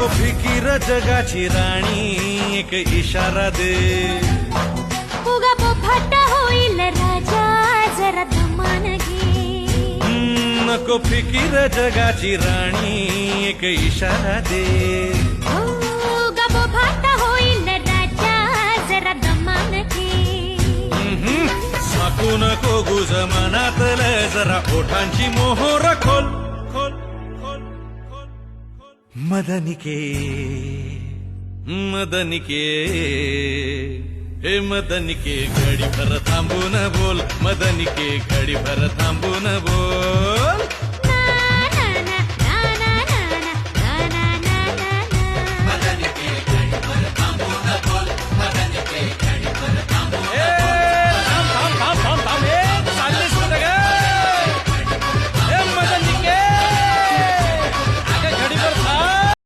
नको फिकीर जगाची राणी एक इशारा दे. उगा पोफाट होईल राजा जरा दमान घे. नको फिकीर जगाची राणी एक इशारा दे. उगा पोफाट होईल राजा जरा दमान घे. साकू नको गुज मनातलं जरा ओठांची मोहोर खोल. మదనికే. మదనికే. హే మదనికే గడి భర తాంబూన బోల్. మదనికే గడి భర తాంబూన బోల్.